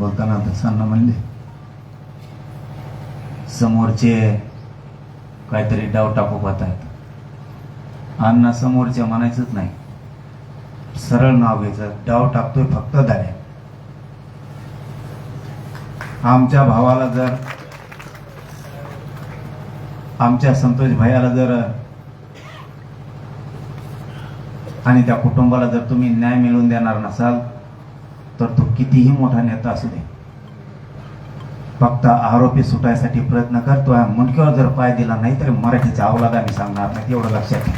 बोलताना तसांना म्हणले समोरचे काहीतरी डाव टाकू पाहत आहेत अण्णा समोरच्या म्हणायचंच नाही. सरळ नाव घ्यायचं. डाव टाकतोय फक्त दाड्या आमच्या भावाला जर आमच्या संतोष भैयाला जर आणि त्या कुटुंबाला जर तुम्ही न्याय मिळवून देणार नसाल तर तो कितीही मोठा नेता असू दे. फक्त आरोपी सुटायसाठी प्रयत्न करतो मुंडक्यावर जर पाय दिला नाही तर मराठीच्या अवलाद आम्ही सांगणार नाही एवढं लक्षात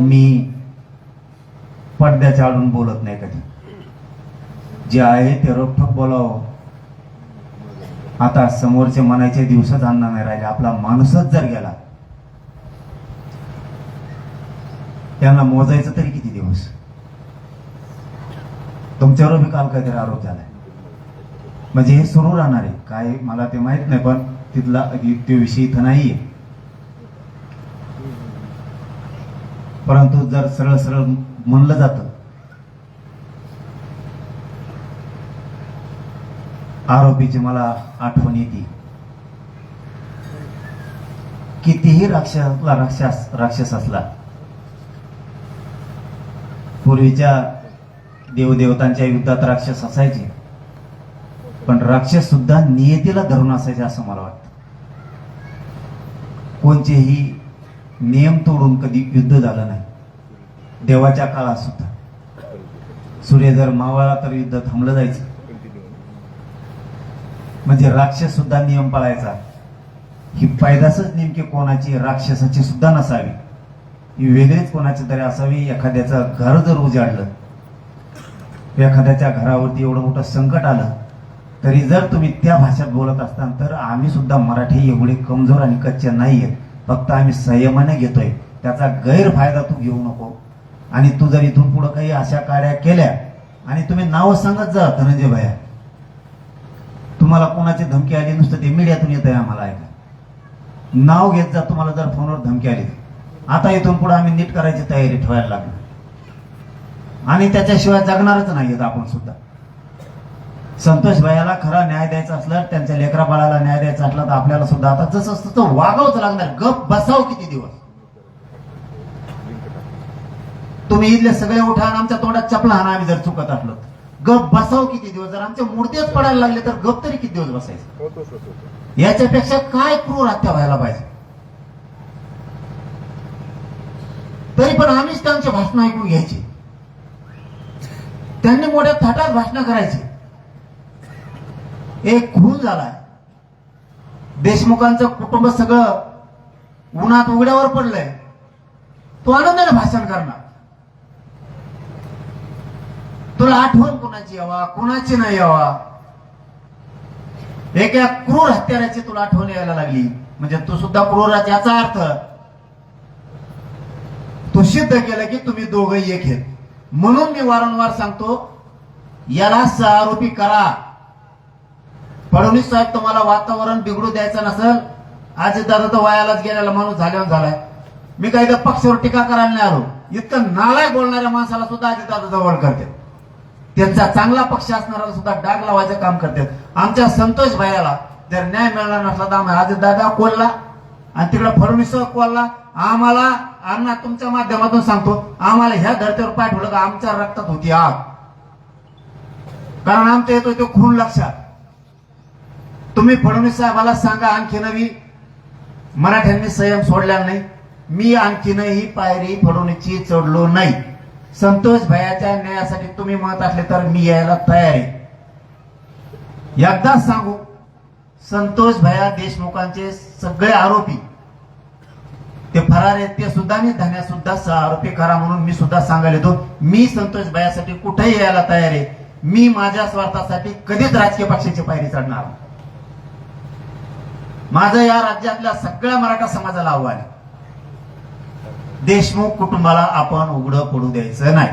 मी पडद्याच्या आडून बोलत नाही कधी. जे आहे ते रोखठोक बोलावं. आता समोरचे म्हणायचे दिवसच आणणार नाही राहिले आपला माणूसच जर गेला त्यांना मोजायचं तरी किती दिवस? तुमच्यावर बी काल काहीतरी आरोप झालाय. म्हणजे हे सुरू राहणार आहे. काय मला ते माहीत नाही पण तिथला ते विषय इथं नाहीये. परंतु जर सरळ सरळ म्हणलं जातं आरोपीची मला आठवण येते. कितीही राक्षसला राक्षस राक्षस असला पूर्वीच्या देवदेवतांच्या युद्धात राक्षस असायचे. पण राक्षस सुद्धा नियतीला धरून असायचे असं मला वाटतं. कोणतेही नियम तोडून कधी युद्ध झालं नाही. देवाच्या काळात सुद्धा. सूर्य जर मावळला तर युद्ध थांबलं जायचं. म्हणजे राक्षस सुद्धा नियम पाळायचा. ही पैदासच नेमकी कोणाची राक्षसाची सुद्धा नसावी. ही वेगळीच कोणाची तरी असावी एखाद्याचं घर जर उजाडलं. एखाद्याच्या घरावरती एवढं मोठं संकट आलं तरी जर तुम्ही त्या भाषेत बोलत असताल तर आम्ही सुद्धा मराठी एवढे कमजोर आणि कच्चे आहेत फक्त आम्ही संयमाने घेतोय. त्याचा गैरफायदा तू घेऊ नको. आणि तू जर इथून पुढे काही अशा काड्या केल्या आणि तुम्ही नाव सांगत जा धनंजय भया तुम्हाला कोणाची धमकी आली नुसतं ते मीडियातून येत आहे आम्हाला ऐका नाव घेत जा तुम्हाला जर फोनवर धमकी आली. आता इथून पुढे आम्ही नीट करायची तयारी ठेवायला लागली. आणि त्याच्याशिवाय जगणारच नाहीयेत आपण सुद्धा. संतोष भैयाला खरा न्याय द्यायचा असला त्यांच्या लेकरा बाळाला न्याय द्यायचा असला तर आपल्याला सुद्धा आता जसं असतं तसं वागावंच लागणार. गप बसाव किती दिवस? तुम्ही इथले सगळे उठा आणि आमच्या तोंडात चपला हाना आम्ही जर चुकत असलो. गप बसाव किती दिवस? जर आमच्या मूर्तीच पडायला लागले तर गप तरी किती दिवस बसायचं? याच्यापेक्षा काय क्रूर हत्या व्हायला पाहिजे? तरी पण आम्हीच त्यांचे भाषण ऐकून घ्यायची. त्यांनी मोठ्या थाटात भाषण करायची. एक खून झालाय. देशमुखांचं कुटुंब सगळं उन्हात उघड्यावर पडलंय. तो आनंदाने भाषण करणार. तुला आठवण कोणाची यावा कोणाची नाही यावा? एका क्रूर हत्याराची तुला आठवण यायला लागली. म्हणजे तू सुद्धा क्रूर याचा अर्थ तू सिद्ध केलं की तुम्ही दोघंही एक आहेत. म्हणून मी वारंवार सांगतो याला सहारोपी करा. फडणवीस साहेब तुम्हाला वातावरण बिघडू द्यायचं नसेल आज दादा तर वयालाच गेलेला माणूस झाल्यावर झालाय. मी काही तर पक्षावर टीका करायला नाही आलो. इतकं नालाय बोलणाऱ्या माणसाला सुद्धा आज दादा जवळ करते. त्यांचा चांगला पक्ष असणाऱ्याला सुद्धा डाग लावायचं काम करतात आमच्या संतोष भायाला जर न्याय मिळणार नसला तर आम्ही आज दादा कोल्हा आणि तिकडे फडणवीस कोल्हा आम्हाला अण्णा तुमच्या माध्यमातून सांगतो आम्हाला ह्या धर्तीवर पाठवलं का आमच्या रक्तात होती आग. कारण आमच्या येतो तो खून लक्षात. तुम्ही फडणवीस साहेबाला सांगा आणखी नवी. मराठ्यांनी संयम सोडला नाही. मी आणखीनही पायरी फडवणीची चढलो नाही. संतोष भयाच्या न्यायासाठी तुम्ही म्हणत असले तर मी यायला तयार आहे. एकदाच सांगू संतोष भया देशमुखांचे सगळे आरोपी ते फरार आहेत ते सुद्धा मी धन्या सुद्धा आरोपी करा म्हणून मी सुद्धा सांगायला येतो. मी संतोष भायासाठी कुठेही यायला तयार आहे. मी माझ्या स्वार्थासाठी कधीच राजकीय पक्षाची पायरी चढणार माझं या राज्यातल्या सगळ्या मराठा समाजाला आव्हान आहे. देशमुख कुटुंबाला आपण उघडं पडू द्यायचं नाही.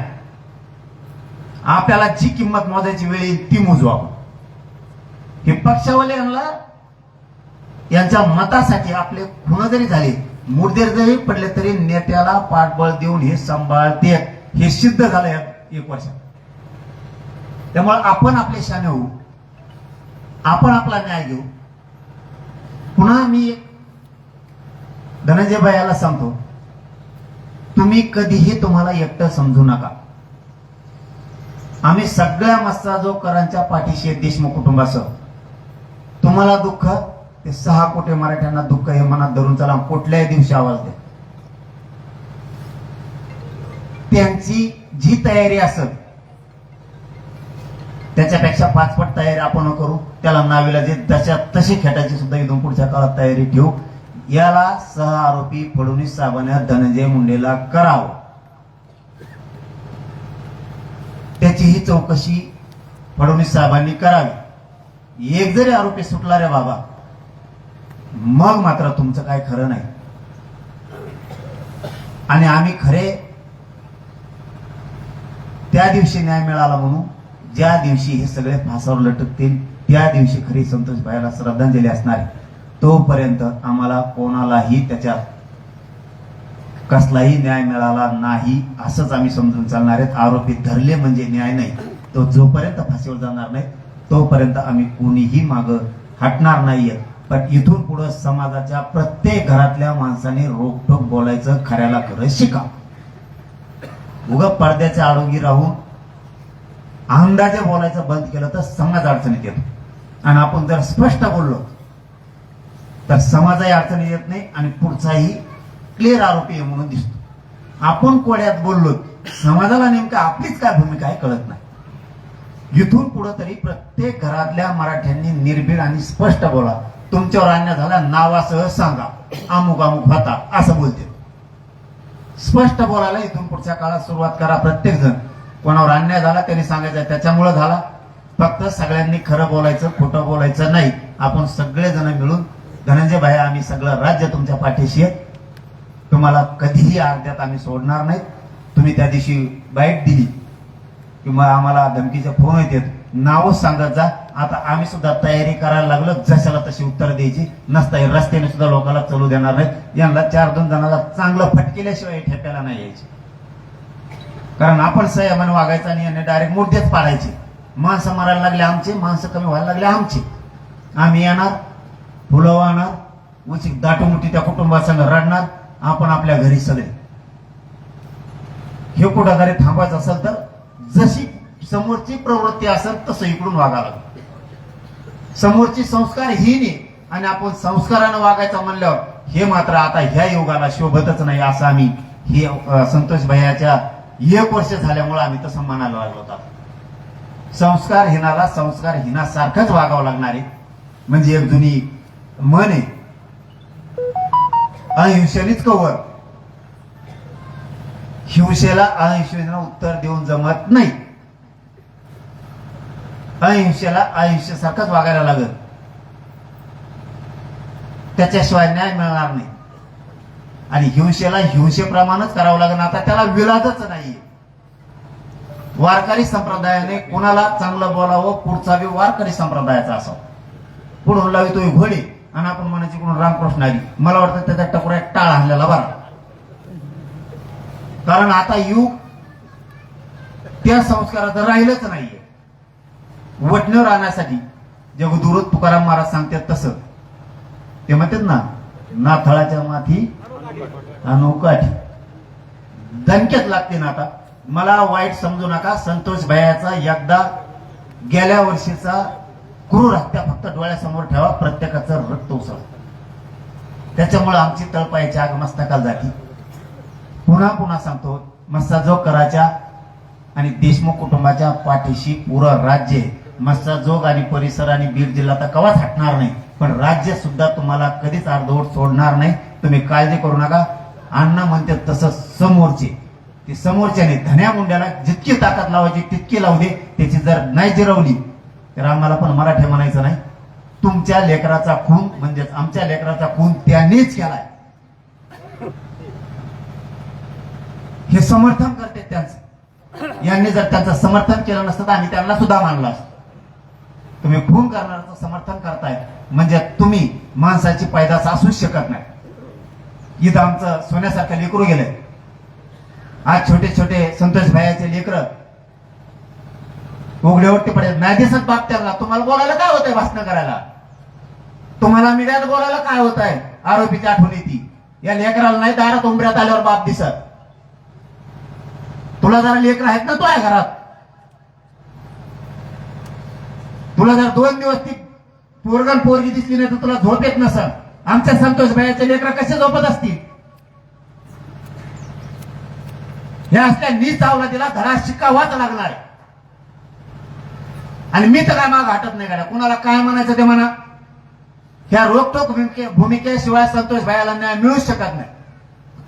आपल्याला जी किंमत मोजायची वेळ येईल ती मोजू आपण हे पक्षावाले यांना यांच्या मतासाठी आपले खुण जरी झाले मुर्देर जरी पडले तरी नेत्याला पाठबळ देऊन हे सांभाळते हे सिद्ध झालं एक वर्षात. त्यामुळे आपण आपले शाने होऊ. आपण आपला न्याय घेऊ. पुन्हा मी धनंजय भायाला सांगतो तुम्ही कधीही तुम्हाला एकटं समजू नका. आम्ही सगळ्या मस्ताजोकरांच्या पाठीशी देशमुख कुटुंबासह. तुम्हाला दुःख ते सहा कोटी मराठ्यांना दुःख हे मनात धरून चला कुठल्याही दिवशी आवाज द्या. त्यांची जी तयारी असत त्याच्यापेक्षा पाचपट तयारी आपण करू. त्याला नावीला जे तशा तशी खेटाची सुद्धा इथून पुढच्या काळात तयारी ठेवू. याला सह आरोपी फडणवीस साहेबांना धनंजय मुंडेला करावं. त्याचीही चौकशी फडणवीस साहेबांनी करावी. एक जरी आरोपी सुटला रे बाबा मग मात्र तुमचं काय खरं नाही. आणि आम्ही खरे त्या दिवशी न्याय मिळाला म्हणून ज्या दिवशी हे सगळे फासावर लटकतील त्या दिवशी खरी संतोष भाईला श्रद्धांजली असणार तोपर्यंत आम्हाला कोणालाही त्याच्यात कसलाही न्याय मिळाला नाही असंच आम्ही समजून चालणार आहेत. आरोपी धरले म्हणजे न्याय नाही. तो जोपर्यंत फाशीवर जाणार नाही तोपर्यंत आम्ही कोणीही माग हटणार नाहीये. पण इथून पुढं समाजाच्या प्रत्येक घरातल्या माणसाने रोखोक बोलायचं खऱ्याला खरं शिका. उगा पडद्याच्या आरोगी राहून अंदाजे बोलायचं बंद केलं तर समाज अडचणीत येतो. आणि आपण जर स्पष्ट बोललो तर समाजही अडचणीत येत नाही आणि पुढचाही क्लिअर आरोपी आहे म्हणून दिसतो. आपण कोड्यात बोललो समाजाला नेमकं आपलीच काय भूमिका आहे कळत नाही. इथून पुढं तरी प्रत्येक घरातल्या मराठ्यांनी निर्भीड आणि स्पष्ट बोला. तुमच्यावर अन्याय झाला नावासह सांगा. अमुक अमुक होता असं बोलते. स्पष्ट बोलायला इथून पुढच्या काळात सुरुवात करा प्रत्येक जण कोणावर अन्याय झाला त्यांनी सांगायचं त्याच्यामुळे झाला. फक्त सगळ्यांनी खरं बोलायचं खोटं बोलायचं नाही. आपण सगळेजण मिळून धनंजय भाई आम्ही सगळं राज्य तुमच्या पाठीशी आहे. तुम्हाला कधीही अर्ध्यात आम्ही सोडणार नाहीत तुम्ही त्या दिवशी बाईट दिली. किंवा आम्हाला धमकीचे फोन येतात नावच सांगत जा. आता आम्ही सुद्धा तयारी करायला लागलो. जशाला तशी उत्तर द्यायची. नसता येईल. रस्त्याने सुद्धा लोकांना चलू देणार नाहीत. यांना चार दोन जणांना चांगलं फटकेल्याशिवाय ठेप्याला नाही यायचे. कारण आपण संयमाने वागायचं आणि यांनी डायरेक्ट मोठेच पाडायचे. माणसं मारायला लागले आमचे माणसं कमी व्हायला लागले आमचे. आम्ही येणार फुलं वाहणार उचित दाटूमुठी त्या कुटुंबासंग रडणार आपण आपल्या घरी सगळे. हे कुठं थांबायचं असेल तर जशी समोरची प्रवृत्ती असेल तसं इकडून वागावं लागेल. समोरची संस्कार ही नाही आणि आपण संस्कारानं वागायचं म्हणल्यावर हे मात्र आता ह्या युगाला शोभतच नाही असं आम्ही हे संतोष भैयाच्या एक वर्ष झाल्यामुळे आम्ही तसं म्हणायला लागलो होता. संस्कार हिनाला संस्कार हिनासारखंच वागावं लागणार आहे. म्हणजे एक जुनी मन आहे. अहिंसेनीच कवर. हिंसेला अहिंसेनं उत्तर देऊन जमत नाही. अहिंसेला अहिंसेसारखंच वागायला लागत त्याच्याशिवाय न्याय मिळणार नाही. आणि हिंसेला हिंसेप्रमाणेच करावं लागेल. आता त्याला विलादच नाही वारकरी संप्रदायाने कुणाला चांगलं बोलावं पुढचा बी वारकरी संप्रदायाचा असावा. पुढून लावी तो घोडे? आणि आपण म्हणायची कोण रामकृष्ण आली? मला वाटतं त्याच्या टकोऱ्या टाळ आणलेला बरा. कारण आता युग त्या संस्काराचं राहिलंच नाहीये. वटणं राहण्यासाठी जगदुरत तुकाराम महाराज सांगतात तसं. ते म्हणतात ना नाथळाच्या माथी अनोकाठी. दणक्यात लागते ना आता. मला वाईट समजू नका संतोष भैयाचा एकदा गेल्या वर्षीचा क्रूर हत्या फक्त डोळ्यासमोर ठेवा प्रत्येकाचं रक्त उसळ. त्याच्यामुळे आमची तळपायची आग मस्तकाला जाती. पुन्हा पुन्हा सांगतो मस्साजोग कराच्या आणि देशमुख कुटुंबाच्या पाठीशी पुरं राज्य आहे. मस्साजोग आणि परिसर आणि बीड जिल्हा तर कवाच हटणार नाही. पण राज्य सुद्धा तुम्हाला कधीच अर्धवट सोडणार नाही. तुम्ही काळजी करू नका. अण्णा म्हणते तसं समोरचे. ते समोरच्याने धन्या मुंड्याला जितकी ताकद लावायची तितकी लावू दे. त्याची जर नाही जिरवली तर आम्हाला पण मराठी म्हणायचं नाही. तुमच्या लेकराचा खून म्हणजेच आमच्या लेकराचा खून त्यानेच केलाय. हे समर्थन करते त्यांचं. यांनी जर त्यांचं समर्थन केलं नसतं तर आम्ही त्यांना सुद्धा मानलं असतं. तुम्ही खून करणाऱ्याचं समर्थन करताय म्हणजे तुम्ही माणसाची पैदास असूच शकत नाही. इथं आमचं सोन्यासारखं लेकरू गेलंय. आज छोटे छोटे संतोष भायाचे लेकर उघड्यावरती पडेल. नाही दिसत बाप त्यांना. तुम्हाला बोलायला काय होतंय भाषण करायला? तुम्हाला मीडियात बोलायला काय होत आहे आरोपीची आठवण येते. या लेकराला नाही दारात उंबऱ्यात आल्यावर बाप दिसत. तुला जरा लेकर आहेत ना तो आहे घरात? तुला जर दोन दिवस ती पोरगण पोरगी दिसली नाही तर तुला झोप येत नसल. आमच्या संतोष भाईचे लेकरा कसे झोपत असतील? हे असल्या नीच अवलादीला घरा शिकावाच लागणार आहे. आणि मी तर काय माग हटत नाही गाड्या. कुणाला काय म्हणायचं ते म्हणा. ह्या रोखोक भूमिके भूमिकेशिवाय संतोष भाईला न्याय मिळू शकत नाही.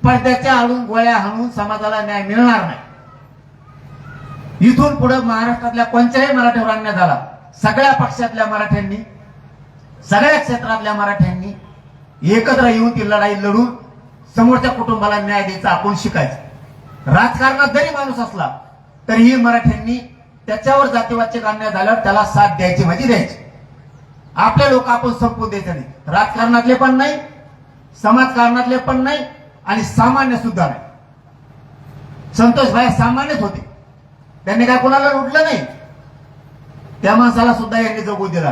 पडद्याच्या आळून गोळ्या हाणून समाजाला न्याय मिळणार नाही. इथून पुढे महाराष्ट्रातल्या कोणत्याही मराठीवर अन्याय झाला. सगळ्या पक्षातल्या मराठ्यांनी सगळ्या क्षेत्रातल्या मराठ्यांनी एकत्र येऊन ती लढाई लढून समोरच्या कुटुंबाला न्याय द्यायचा आपण शिकायचं. राजकारणात जरी माणूस असला तरीही मराठ्यांनी त्याच्यावर जातीवाचक अन्याय झाल्यावर त्याला साथ द्यायची म्हणजे द्यायची. आपले लोक आपण संपवून द्यायचे नाही. राजकारणातले पण नाही समाजकारणातले पण नाही आणि सामान्य सुद्धा नाही. संतोष भाई सामान्यच होते. त्यांनी काय कोणाला लुटलं नाही? त्या माणसाला सुद्धा यांनी जगू दिला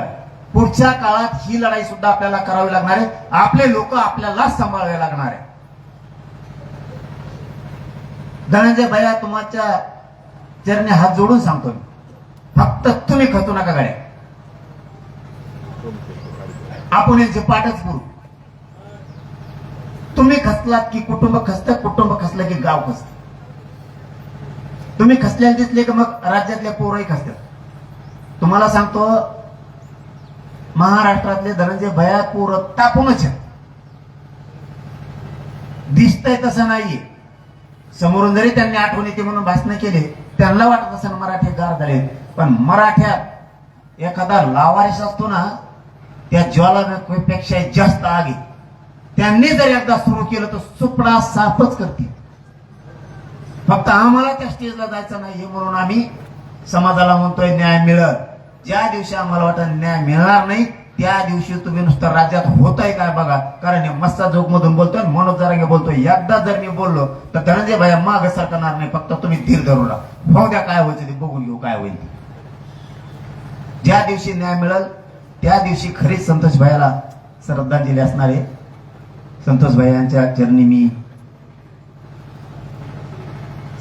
पुढच्या काळात ही लढाई सुद्धा आपल्याला करावी लागणार आहे. आपले लोक आपल्यालाच सांभाळावे लागणार आहे. धनंजय भैया तुमच्या चरणी हात जोडून सांगतो मी. फक्त तुम्ही खचू नका गाड्या. आपण यांचे पाठच करू. तुम्ही खचलात की कुटुंब खचतं कुटुंब खचलं की गाव खचत. तुम्ही खचल्याला दिसले की मग राज्यातल्या पोरही खचतात. तुम्हाला सांगतो महाराष्ट्रातले धनंजय भया पोर तापूनच दिसतंय तसं नाहीये. समोरून जरी त्यांनी आठवण येते म्हणून भाषण केले त्यांना वाटत असेल मराठी गार झाले. पण मराठ्यात एखादा लावारिस असतो ना त्या ज्वालापेक्षा जास्त आगे. त्यांनी जर एकदा सुरू केलं तर सुपडा साफच करतील. फक्त आम्हाला त्या स्टेजला जायचं नाही म्हणून आम्ही समाजाला म्हणतोय न्याय मिळत. ज्या दिवशी आम्हाला वाटत न्याय मिळणार नाही त्या दिवशी तुम्ही नुसतं राज्यात होत आहे काय बघा. कारण हे मस्ता जोग मधून बोलतोय मनोज जरांगे बोलतोय. एकदा जर मी बोललो तर धनंजय भाई माग सरकणार नाही फक्त तुम्ही धीर धरू हो द्या काय व्हायचं ते बघून घेऊ काय होईल ज्या दिवशी न्याय मिळेल त्या दिवशी खरीच संतोष भाईला श्रद्धांजली असणारे संतोष भाई यांच्या चरणी मी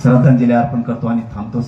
श्रद्धांजली अर्पण करतो आणि थांबतो.